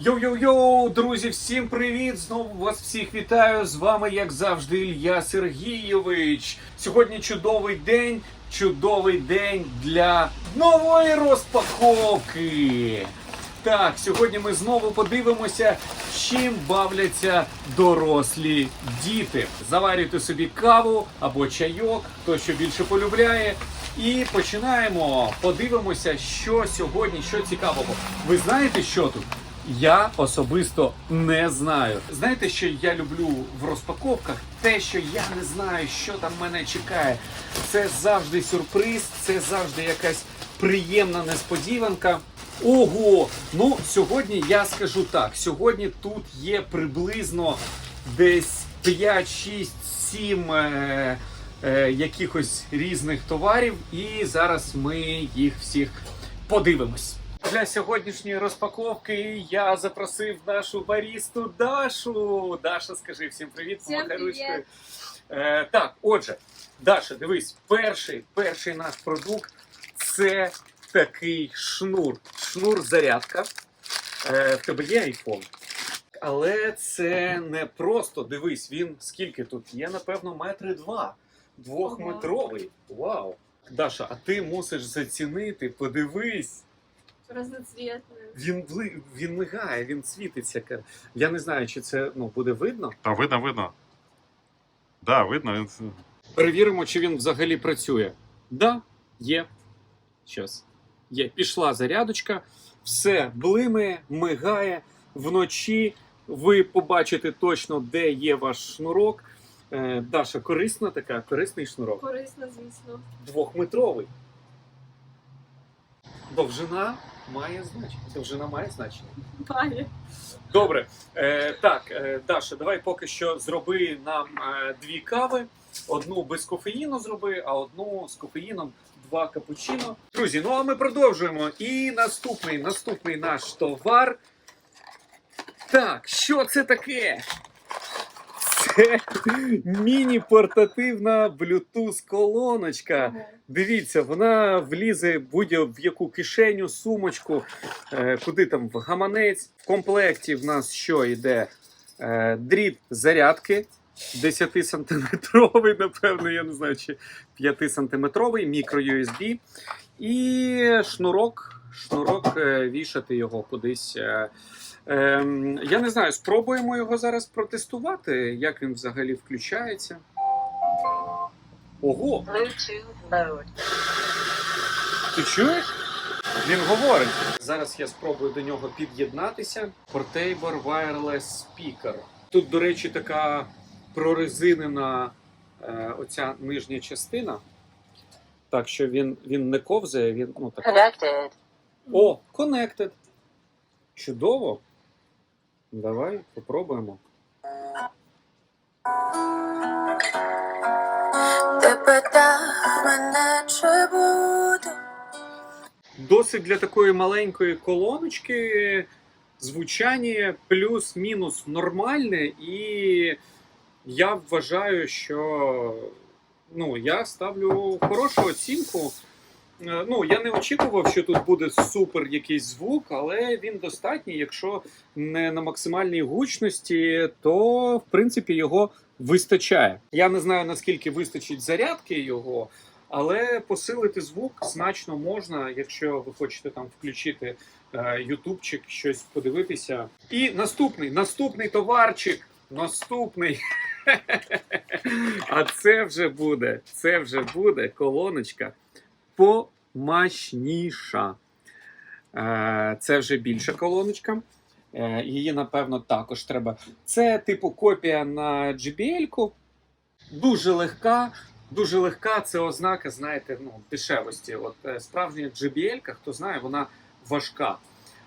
Йоу-йоу-йоу, друзі, всім привіт! Знову вас всіх вітаю. З вами, як завжди, Ілля Сергійович. Сьогодні чудовий день, чудовий день для нової розпаковки. Так, сьогодні ми знову подивимося, чим бавляться дорослі діти. Заварюйте собі каву або чайок, хто що більше полюбляє. І починаємо. Подивимося, що сьогодні, що цікавого. Ви знаєте, що тут? Я особисто не знаю. Знаєте, що я люблю в розпаковках? Те, що я не знаю, що там мене чекає. Це завжди сюрприз, це завжди якась приємна несподіванка. Ого! Ну, сьогодні я скажу так: сьогодні тут є приблизно десь 5, 6, 7 е, е, якихось різних товарів, і зараз ми їх всіх подивимось. Для сьогоднішньої розпаковки я запросив нашу барісту Дашу. Даша, скажи всім привіт, Всім помахай ручкою. Е, так, отже, Даша, дивись, перший, перший наш продукт це такий шнур. Шнур зарядка. Е, в тебе є iPhone. Але це не просто дивись, він скільки тут є, напевно, метри два. Двохметровий. Вау! Даша, а ти мусиш зацінити, подивись. Разноцветные. Він бли- він мигає, він світиться. Ка- Я не знаю, чи це ну, буде видно. Та видно, видно. Да, видно. Він... Перевіримо, чи він взагалі працює. Да, є. Щас. Є. Пішла зарядочка, все блимає, мигає. Вночі ви побачите точно, де є ваш шнурок. Е, Даша, корисна така, корисний шнурок. Корисно, звісно. Двохметровий. Довжина має значення. Довжина має значення. Має. Добре, е, так, е, Даша, давай поки що зроби нам е, дві кави. Одну без кофеїну зроби, а одну з кофеїном два капучино. Друзі, ну а ми продовжуємо. І наступний, наступний наш товар. Так, що це таке? Це міні-портативна Bluetooth колоночка. Дивіться, вона влізе будь-в яку кишеню, сумочку, е, куди там в гаманець. В комплекті в нас що йде? Е, дріт зарядки 10-сантиметровий, напевно, я не знаю, чи 5-сантиметровий, мікро USB. І шнурок, шнурок е, вішати його кудись. Ем, я не знаю, спробуємо його зараз протестувати, як він взагалі включається. Ого! Ти чуєш? Він говорить. Зараз я спробую до нього під'єднатися. Portable Wireless Speaker. Тут, до речі, така прорезинена е, оця нижня частина. Так що він, він не ковзає, він ну так. Connected. О, connected. Чудово. Давай попробуємо. Ти питав мене, чи буду Досить для такої маленької колоночки звучання плюс-мінус нормальне, і я вважаю, що ну, я ставлю хорошу оцінку. Е, Ну, я не очікував, що тут буде супер якийсь звук, але він достатній. Якщо не на максимальній гучності, то в принципі його вистачає. Я не знаю наскільки вистачить зарядки його, але посилити звук значно можна, якщо ви хочете там включити е, ютубчик, щось подивитися. І наступний, наступний товарчик. Наступний. А це вже буде, це вже буде колоночка помашніша. Е, Це вже більша колоночка. Е, Її, напевно, також треба. Це типу копія на JBL-ку. Дуже легка. Дуже легка це ознака, знаєте, ну, дешевості. От е, справжня JBL, хто знає, вона важка.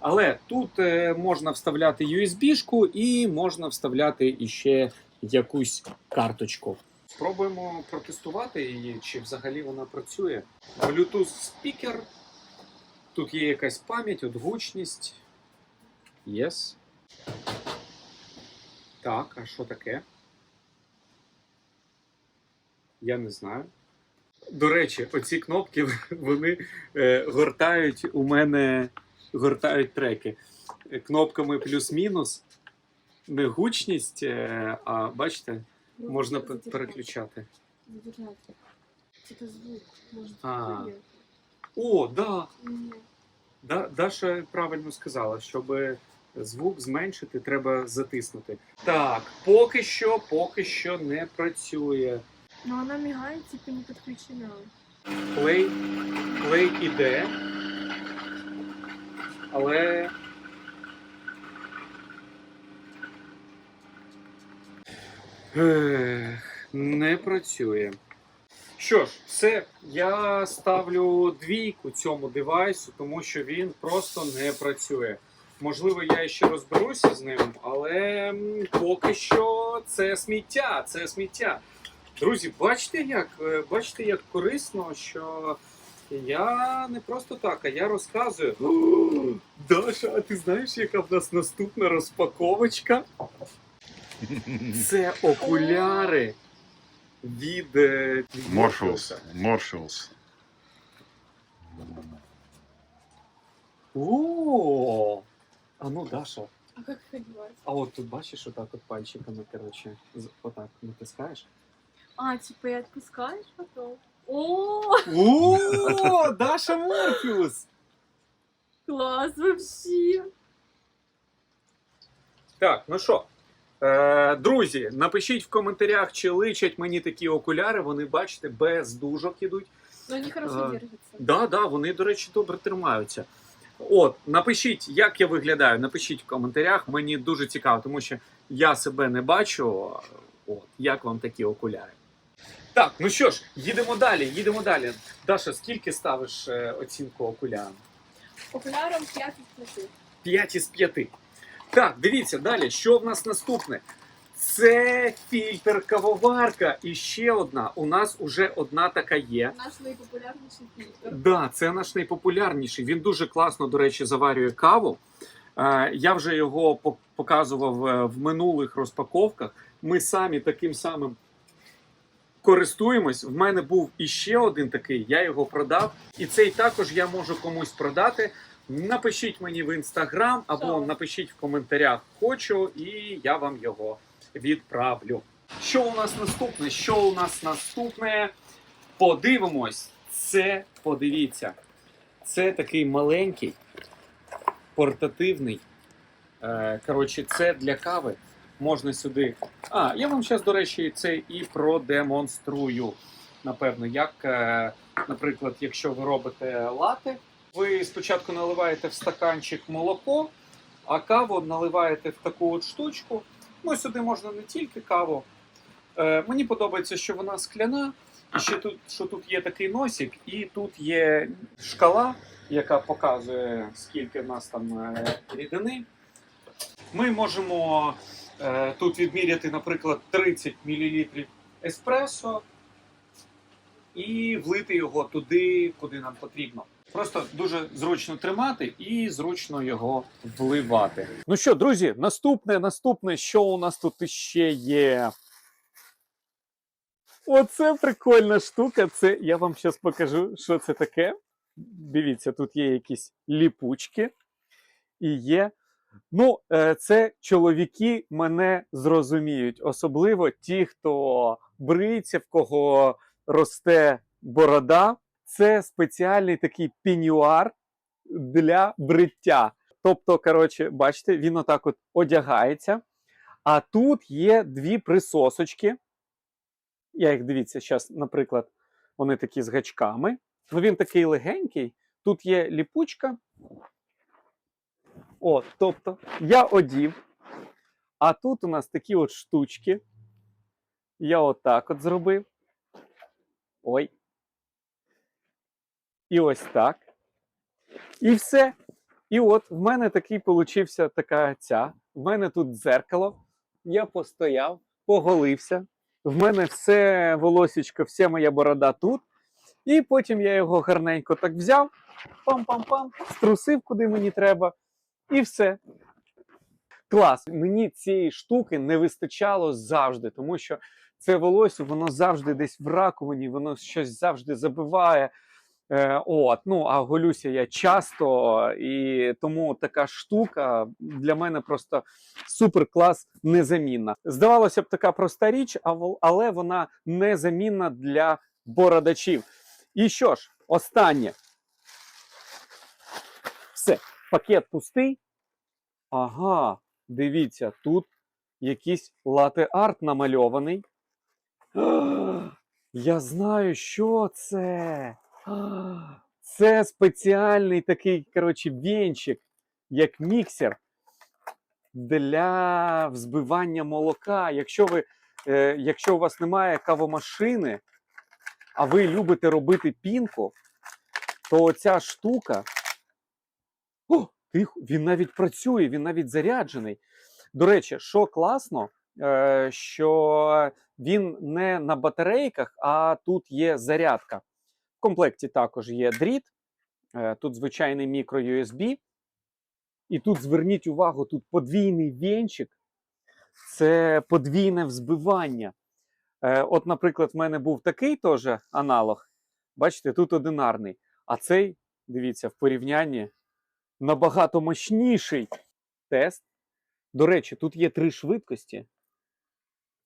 Але тут можна вставляти USB-шку і можна вставляти іще якусь карточку. Спробуємо протестувати її, чи взагалі вона працює. Bluetooth спікер. Тут є якась пам'ять, от гучність. Yes. Так, а що таке? Я не знаю. До речі, оці кнопки вони е, гортають у мене гортають треки кнопками плюс-мінус. Не гучність, е, а бачите, можна пе- переключати. Задержати. Типа звук. Может, А. О, да. Да, Даша правильно сказала, щоб звук зменшити, треба затиснути. Так, поки що, поки що не працює. Но она мигает, типа не подключена. Плей, плей іде. Але. Не працює. Що ж, все, я ставлю двійку цьому девайсу, тому що він просто не працює. Можливо, я ще розберуся з ним, але поки що це сміття, це сміття. Друзі, бачите, як е, бачите, як корисно, що я не просто так, а я розказую. О, Даша, а ти знаєш, яка в нас наступна розпаковочка? Це окуляри від е, Морфеус. Морфеус. О! А ну, Даша. А как их одевать? А от тут бачиш, отак от пальчиками, коротше, з- отак натискаєш. А, типа и отпускаешь потом? О, О, Даша Морфеус! класс вообще! Так, ну що, друзі, напишіть в коментарях, чи личать мені такі окуляри. Вони, бачите, без дужок ідуть. Но они хорошо А, держатся. Да, да, вони, до речі, добре тримаються. От, напишіть, як я виглядаю. Напишіть в коментарях. Мені дуже цікаво, тому що я себе не бачу. От, як вам такі окуляри? Так, ну що ж, їдемо далі, їдемо далі. Даша, скільки ставиш е, оцінку окулярам? Окуляром 5 из 5. 5 із 5. Так, дивіться далі, що в нас наступне? Це фільтр кавоварка. І ще одна. У нас уже одна така є. Наш наипопулярнейший фильтр. Да, це наш найпопулярніший. Він дуже класно, до речі, заварює каву. Е, Я вже його показував е, в минулих розпаковках. Ми самі таким самим користуємось. В мене був іще один такий, я його продав. І цей також я можу комусь продати. Напишіть мені в інстаграм або напишіть в коментарях хочу, і я вам його відправлю. Що у нас наступне? Що у нас наступне? Подивимось. Це подивіться. Це такий маленький, портативний. Е, коротше, це для кави. Можна сюди. А, я вам зараз, до речі, це і продемонструю. Напевно, як, е, наприклад, якщо ви робите лати, ви спочатку наливаєте в стаканчик молоко, а каву наливаєте в таку от штучку. Ну, сюди можна не тільки каву. Е, мені подобається, що вона скляна. І ще тут, що тут є такий носик, і тут є шкала, яка показує, скільки в нас там е, рідини. Ми можемо е, тут відміряти, наприклад, 30 мл еспресо і влити його туди, куди нам потрібно. Просто дуже зручно тримати і зручно його вливати. Ну що, друзі, наступне, наступне, що у нас тут іще є? Оце прикольна штука. Це я вам зараз покажу, що це таке. Дивіться, тут є якісь ліпучки і є. Ну, е, це чоловіки мене зрозуміють, особливо ті, хто бриється, в кого росте борода. Це спеціальний такий пенюар для бриття. Тобто, коротше, бачите, він отак от одягається. А тут є дві присосочки. Я їх дивіться, зараз, наприклад, вони такі з гачками. Ну, він такий легенький. Тут є ліпучка. От, тобто, я одів. А тут у нас такі от штучки. Я отак от зробив. Ой. І ось так. І все. І от в мене такий получився така ця. В мене тут дзеркало. Я постояв, поголився. В мене все волосічко, вся моя борода тут. І потім я його гарненько так взяв, пам-пам-пам, струсив, куди мені треба, і все. Клас. Мені цієї штуки не вистачало завжди, тому що це волосся, воно завжди десь в раковині, воно щось завжди забиває. Е, от, ну а голюся я часто, і тому така штука для мене просто супер клас незамінна. Здавалося б, така проста річ, але вона незамінна для бородачів. І що ж, останнє. Все, пакет пустий. Ага, дивіться, тут якийсь лате-арт намальований. Я знаю, що це. Це спеціальний такий, коротше, вінчик, як міксер для взбивання молока. Якщо ви, е, якщо у вас немає кавомашини, а ви любите робити пінку, то оця штука. О, тихо, він навіть працює, він навіть заряджений. До речі, що класно, е, що він не на батарейках, а тут є зарядка. Комплекті також є дріт, е, тут звичайний мікро USB. І тут зверніть увагу, тут подвійний вінчик, це подвійне взбивання. Е, От, наприклад, в мене був такий теж аналог. Бачите, тут одинарний. А цей, дивіться, в порівнянні набагато мощніший тест. До речі, тут є три швидкості.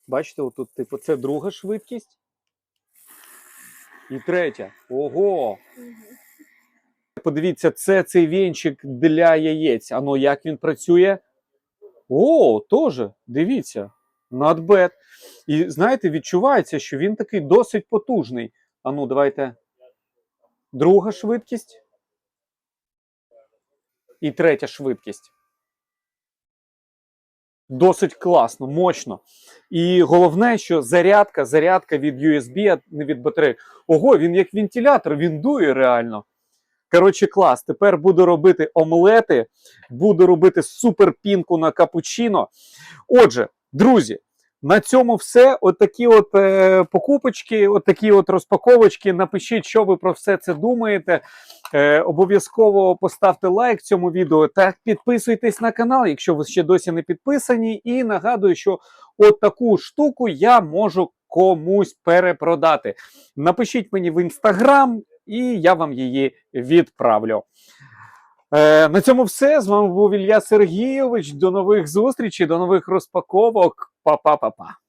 Бачите, отут, типу, це друга швидкість. І третя. Ого! Подивіться, це цей вінчик для яєць. Ану, як він працює? О, теж, дивіться, bad. І знаєте, відчувається, що він такий досить потужний. Ану, давайте. Друга швидкість. І третя швидкість. Досить класно, мощно. І головне, що зарядка, зарядка від USB, а не від батареї. Ого, він як вентилятор, він дує реально. Коротше, клас. Тепер буду робити омлети, буду робити суперпінку на капучино. Отже, друзі, на цьому все. От от е, покупочки, от такі от розпаковочки. Напишіть, що ви про все це думаєте. Е, обов'язково поставте лайк цьому відео та підписуйтесь на канал, якщо ви ще досі не підписані. І нагадую, що от таку штуку я можу комусь перепродати. Напишіть мені в інстаграм, і я вам її відправлю. Е, на цьому все. З вами був Ілля Сергійович. До нових зустрічей, до нових розпаковок. pá, pá, pá, pá.